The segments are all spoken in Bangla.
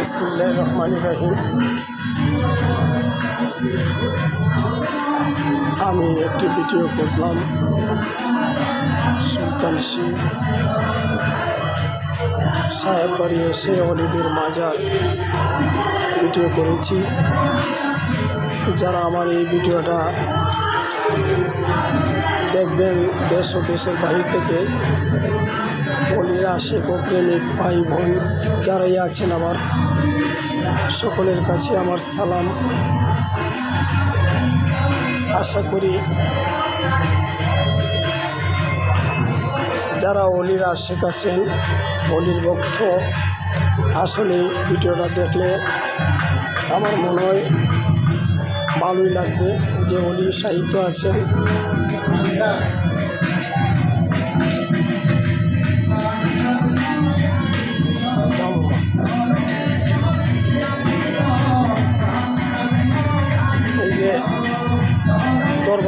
বিসমুল্লাহ রহমান রহিম। আমি একটি ভিডিও করলাম সুলতান শিব সাহেব বাড়ি এসে অলিদের মাজার ভিডিও করেছি। যারা আমার এই ভিডিওটা দেখবেন দেশ ও দেশের বাহির থেকে অলিরা শেখ প্রেমিক ভাই বোন যারাই আছেন আমার সকলের কাছে আমার সালাম। আশা করি যারা অলির আশেক আছেন, অলির ভক্ত, আসলে ভিডিওটা দেখলে আমার মনে হয় ভালোই লাগবে যে অলি সাহিত্য আছেন।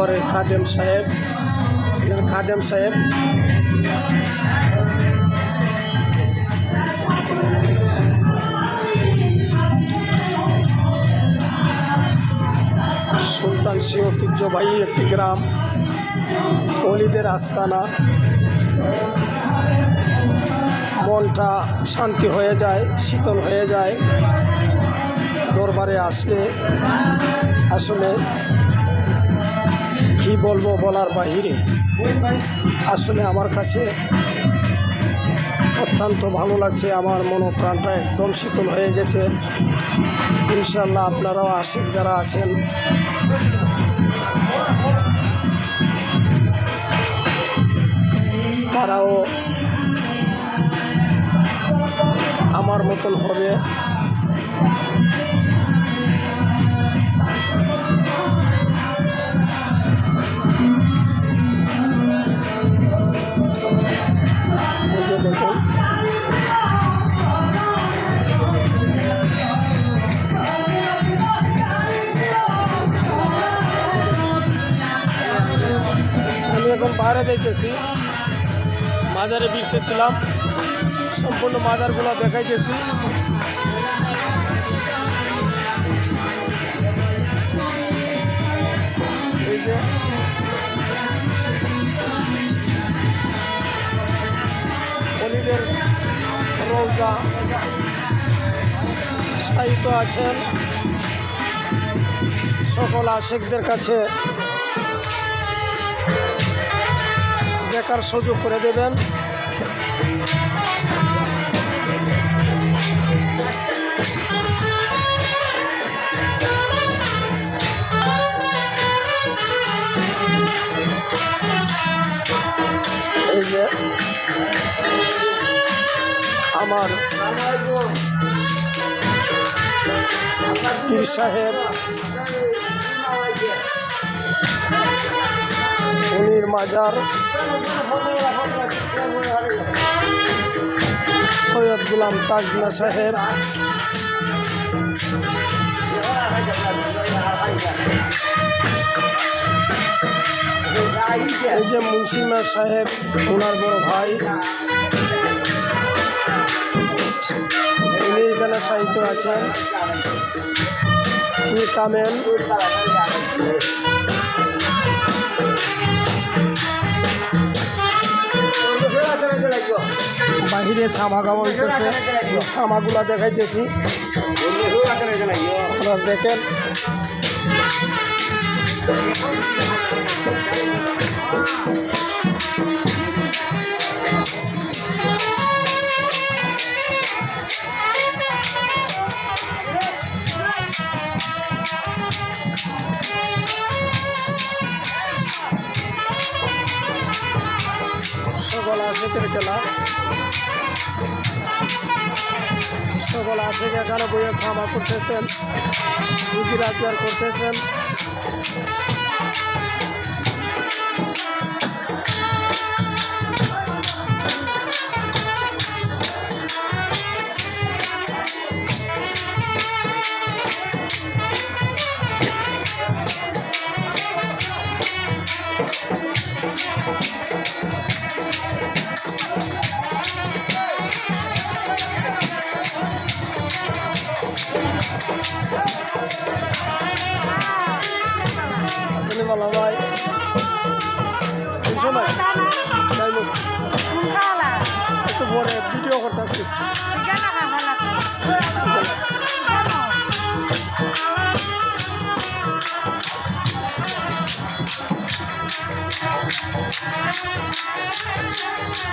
দরবারের খাদেম সাহেব, এখানে খাদেম সাহেব। সুলতান সিং ঐতিহ্যবাহী একটি গ্রাম, অলিদের আস্তানা। মনটা শান্তি হয়ে যায়, শীতল হয়ে যায়। দরবারে আসলে আসলে কি বলব বলার বাহিরে? আসলে আমার কাছে অত্যন্ত ভালো লাগছে, আমার মনোপ্রাণটা একদম শীতল হয়ে গেছে। ইনশাল্লাহ আপনারাও আশিক যারা আছেন, তারাও আমার মতন হবে। এখন বাইরে যাইতেছি। মাজারে বিকতেছিলাম সম্পূর্ণ মাজারগুলো দেখাইতেছি। এই যে। অলিদের রোজা। সাহিত্য আছেন। সকল আশেকদের কাছে দেখার সুযোগ করে দেবেন। এই যে আমার পীর সাহেব। উনির মাজার। সৈয়দ গুলাম তাজনা সাহেব। এই যে মুন্সিমা সাহেব, ওনার বড় ভাই। উনি এখানে সাহিত্য আছেন। উনি বাহিরে ছামা খাওয়া হইতেছে। ছামাগুলা দেখাইতেছি। আপনারা দেখেন। খেলা। সকল আশেখ এখানে বইয়ে খামা করতেছেন সুজি রাজার করতেছেন Thank you. ভালো এই সময় একটু পরে ভিডিও করতেছি